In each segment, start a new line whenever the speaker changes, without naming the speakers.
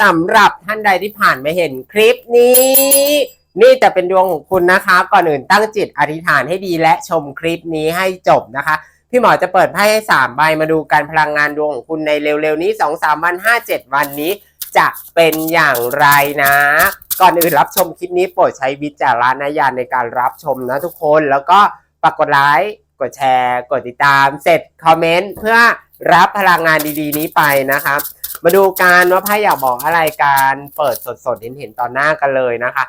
สำหรับท่านใดที่ผ่านมาเห็นคลิปนี้ นี่จะเป็นดวงของคุณนะคะ ก่อนอื่นตั้งจิตอธิษฐานให้ดีและชมคลิปนี้ให้จบนะคะ พี่หมอจะเปิดไพ่ให้3ใบมาดูการพลังงานดวงของคุณในเร็วๆนี้2 3วัน5 7วันนี้ จะเป็นอย่างไรนะ ก่อนอื่นรับชมคลิปนี้โปรดใช้วิจารณญาณในการรับชมนะทุกคนแล้วก็ฝากกดไลค์กดแชร์ กดติดตามเสร็จคอมเมนต์เพื่อรับพลังงานดีๆ นี้ไปนะครับ มาดูการว่าไพ่อยากบอกอะไรการเปิดสดๆเห็นๆต่อหน้ากันเลยนะคะ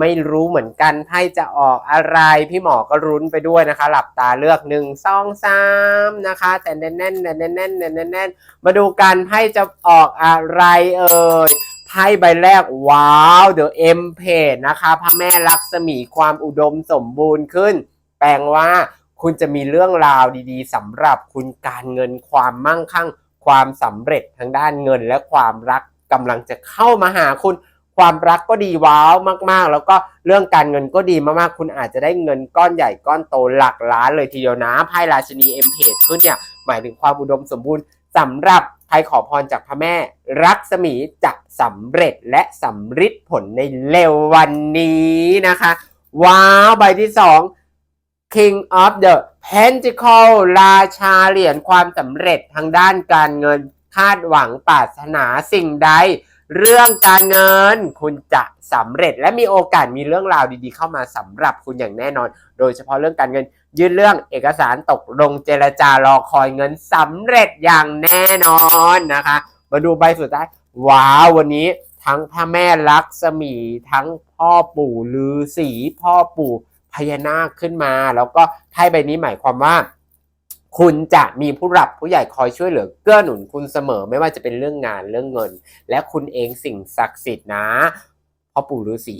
ไม่รู้เหมือนกันไพ่จะออกอะไรพี่หมอก็รุ้นไปด้วยนะคะ หลับตาเลือกหนึ่งสองสามนะคะ แต่แน่นๆแน่นแน่นแน่นแน่นมาดูกันไพ่จะออกอะไรเอ่ยไพ่ใบแรกว้าวเดอะเอ็มเพจนะคะพระแม่ลักษมีความอุดมสมบูรณ์ขึ้น แปลว่าคุณจะมีเรื่องราวดีๆสำหรับคุณการเงินความมั่งคั่ง ความสำเร็จทางด้านเงินและความรักกำลังจะเข้ามาหาคุณ ความรักก็ดีว้าวมากๆ แล้วก็เรื่องการเงินก็ดีมากๆ คุณอาจจะได้เงินก้อนใหญ่ก้อนโตหลักล้านเลยทีเดียวนะไพ่ราชินีเอ็มเพจขึ้นเนี่ยหมายถึงความอุดมสมบูรณ์สำหรับใครขอพรจากพระแม่ รักษมีจะสำเร็จและสำฤทธิ์ผลในเร็ววันนี้นะคะ ว้าว ใบที่สอง King of the Pentacle ราชาเหรียญความสำเร็จทางด้านการเงินคาดหวังปรารถนาสิ่งใด เรื่องการเงินคุณจะสำเร็จและมีโอกาสมีเรื่องราวดีๆ เข้ามาสำหรับคุณอย่างแน่นอน โดยเฉพาะเรื่องการเงิน ยื่นเรื่องเอกสารตกลงเจรจารอคอยเงินสำเร็จอย่างแน่นอนนะคะ มาดูใบสุดท้ายว้าววันนี้ทั้งพระแม่ลักษมีทั้งพ่อปู่ฤาษีพ่อปู่ พญานาคขึ้นมา แล้วก็ไพ่ใบนี้หมายความว่า คุณจะมีผู้หลับผู้ใหญ่คอยช่วยเหลือเกื้อหนุนคุณเสมอไม่ว่าจะเป็นเรื่องงานเรื่องเงิน และคุณเองสิ่งศักดิ์สิทธิ์นะพ่อปู่ฤาษี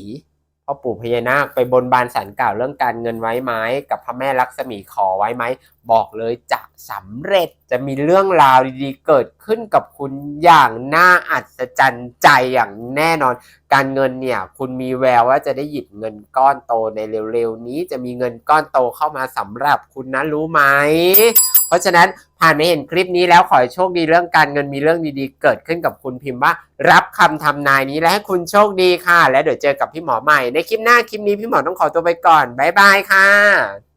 พ่อปู่พญานาคไปบนบานสารกล่าวเรื่องการเงินไว้ไหมกับพระแม่ลักษมีขอไว้ไหมบอกเลยจะสำเร็จจะมีเรื่องราวดีๆ เกิดขึ้นกับคุณอย่างน่าอัศจรรย์ใจอย่างแน่นอน การเงินเนี่ยคุณมีแววว่าจะได้หยิบเงินก้อนโตในเร็วๆนี้จะมีเงินก้อนโตเข้ามาสำหรับคุณนะรู้ไหม ราะฉะนั้นผ่านไปเห็นคลิปนี้แล้วขอให้โชคดีเรื่องการเงินมีเรื่องดีๆ เกิดขึ้นกับคุณพิมพ์ว่า รับคำทำนายนี้และให้คุณโชคดีค่ะ และเดี๋ยวเจอกับพี่หมอใหม่ในคลิปหน้าคลิปนี้พี่หมอต้องขอตัวไปก่อนบ๊ายบายค่ะ